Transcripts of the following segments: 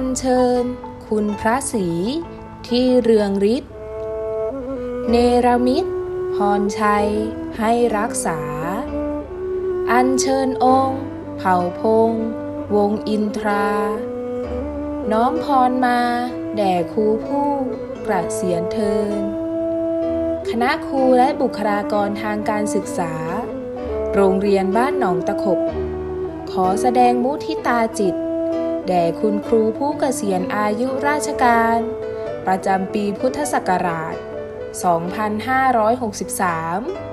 อัญเชิญ คุณพระศรีที่เรืองฤทธิ์เนรมิตพรชัยให้รักษา อัญเชิญองค์ เผ่าพง วงอินทรา น้อมพรมา แด่ครูผู้กระเสียนเทิน คณะครูและบุคลากรทางการศึกษา โรงเรียนบ้านหนองตะขบ ขอแสดงมุทิตาจิต แด่คุณครูผู้เกษียณอายุราชการ ประจำปีพุทธศักราช 2563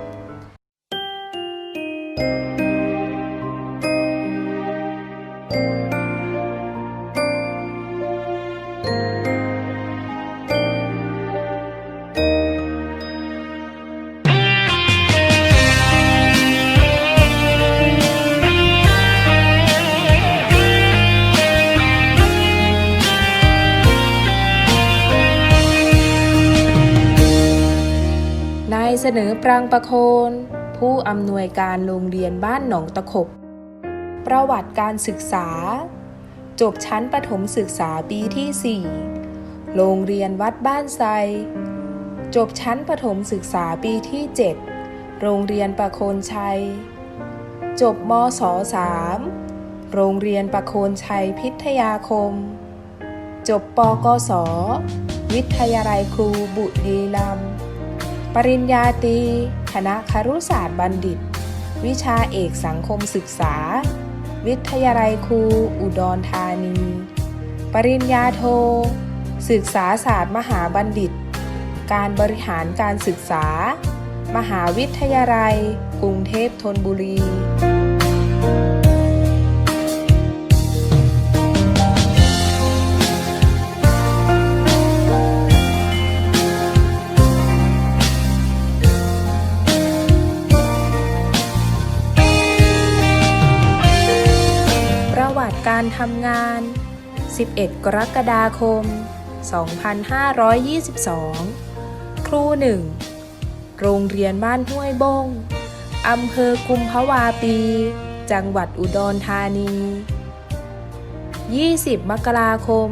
เสนอปรางประโคน ผู้อำนวยการโรงเรียนบ้านหนองตะขบ ประวัติการศึกษา จบชั้นประถมศึกษาปีที่ 4 โรงเรียนวัดบ้านไซ จบชั้นประถมศึกษาปีที่ 7 โรงเรียนประโคนชัย จบมศ3โรงเรียนประโคนชัยพิทยาคม จบปกศ วิทยาลัยครูบุรีรัมย์ ปริญญาตรีคณะครุศาสตร์บัณฑิต วิชาเอกสังคมศึกษา วิทยาลัยครู อุดรธานี ปริญญาโท ศึกษาศาสตร์มหาบัณฑิต การบริหารการศึกษา มหาวิทยาลัย กรุงเทพธนบุรี การทำงาน 11 กรกฎาคม 2522 ครูหนึ่งโรงเรียนบ้านห้วยบงอำเภอกุมภาวาปี จังหวัดอุดรธานี 20 มกราคม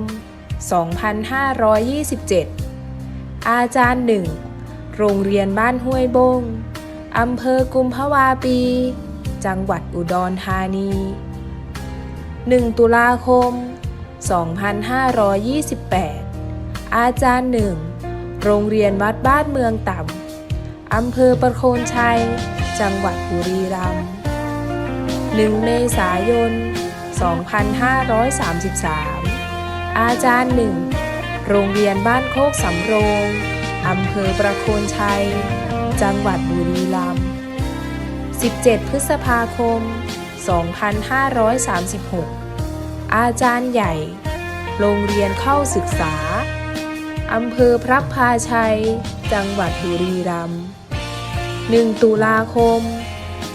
2527 อาจารย์หนึ่งโรงเรียนบ้านห้วยบงอำเภอกุมภาวาปี จังหวัดอุดรธานี 1 ตุลาคม 2528 อาจารย์หนึ่ง โรงเรียนวัดบ้านเมืองต่ำ อำเภอประโคนชัย จังหวัดบุรีรัมย์ 1 เมษายน 2533 อาจารย์หนึ่ง โรงเรียนบ้านโคกสำโรง อำเภอประโคนชัย จังหวัดบุรีรัมย์ 17 พฤษภาคม 2536 อาจารย์ใหญ่ โรงเรียนเข้าศึกษา อำเภอพระพาชัย จังหวัดบุรีรัมย์ 1 ตุลาคม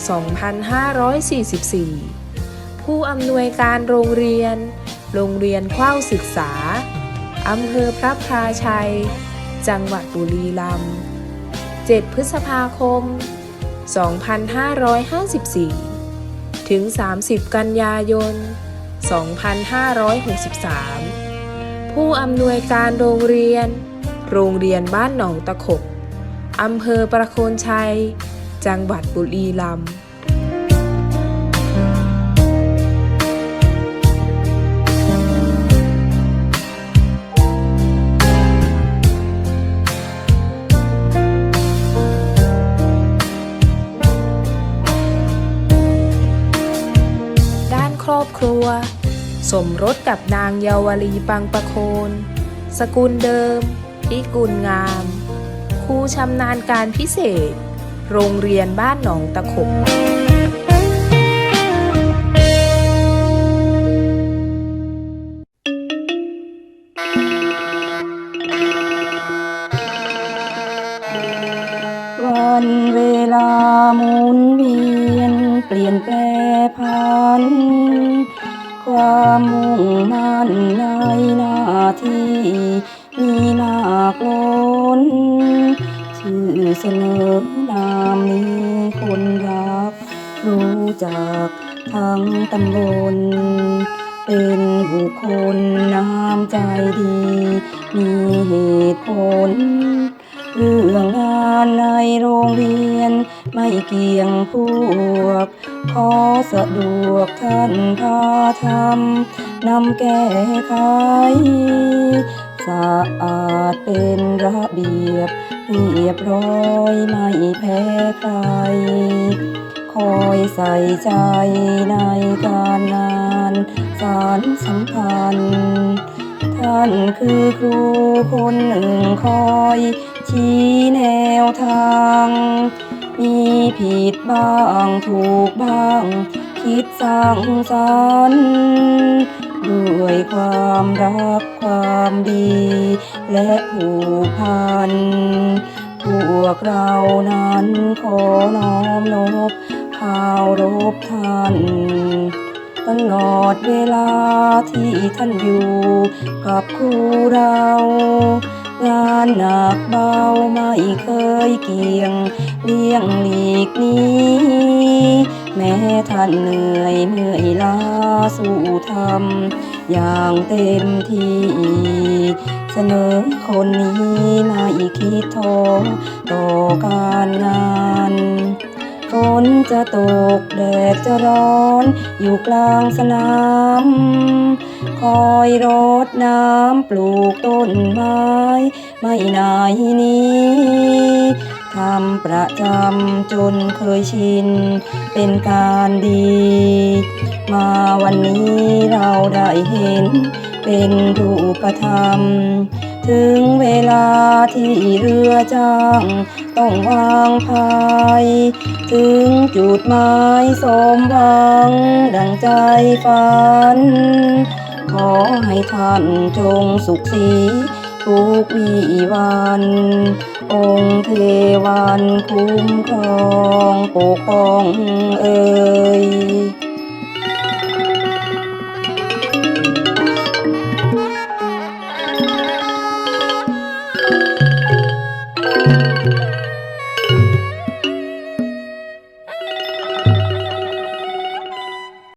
2544 ผู้อำนวยการโรงเรียน โรงเรียนเข้าศึกษา อำเภอพระพาชัย จังหวัดบุรีรัมย์ 7 พฤษภาคม 2554 ถึง 30 กันยายน 2563 ผู้อำนวยการโรงเรียน โรงเรียนบ้านหนองตะขบอำเภอประโคนชัย จังหวัดบุรีรัมย์ อบครัว สมรสกับนางเยาวลีปังประโคน สกุลเดิมพิกุลงาม ครูชำนาญการพิเศษ โรงเรียนบ้านหนองตะขบวันเวลาหมุนเวียนเปลี่ยนแปลพัน ความมุ่งมั่นในหน้าที่ มีหลากล้นชื่อเสนอนามนี้คนรัก รู้จักทั้งตำบล เป็นบุคคลน้ำใจดี มีเหตุผล งงานในโรงเรียน ไม่เกี่ยงพวก ขอสะดวกท่านพาทำนำแก้ไขสะอาดเป็นระเบียบ เรียบร้อยไม่แพ้ใคร คอยใส่ใจในการงานสารสัมพันธ์ ท่านคือครูคนหนึ่งคอย ชี้แนวทาง มีผิดบ้างถูกบ้าง คิดสร้างสรรค์ด้วยความรักความดี และผูกพัน พวกเรานั้นขอน้อมนบข่าวรบท่านตลอดเวลาที่ท่านอยู่กับคู่เรา งานหนักเบาไม่เคยเกี่ยงเลี่ยงหลีกนี้ แม้ท่านเหนื่อยเมื่อยล้าสู่ทำอย่างเต็มที่ เสนอคนนี้ไม่คิดท้อต่อการงาน ฝนจะตกแดดจะร้อน อยู่กลางสนาม คอยรดน้ำปลูกต้นไม้ ไม่นายนี้ทำประจำจนเคยชิน เป็นการดี มาวันนี้เราได้เห็น เป็นรูปธรรม ถึงเวลาที่เรือจ้างต้องวางพายถึงจุดหมายสมหวังดังใจฝัน ขอให้ท่านจงสุขสีทุกวีวัน องค์เทวันคุ้มครองปกป้องเอ่ย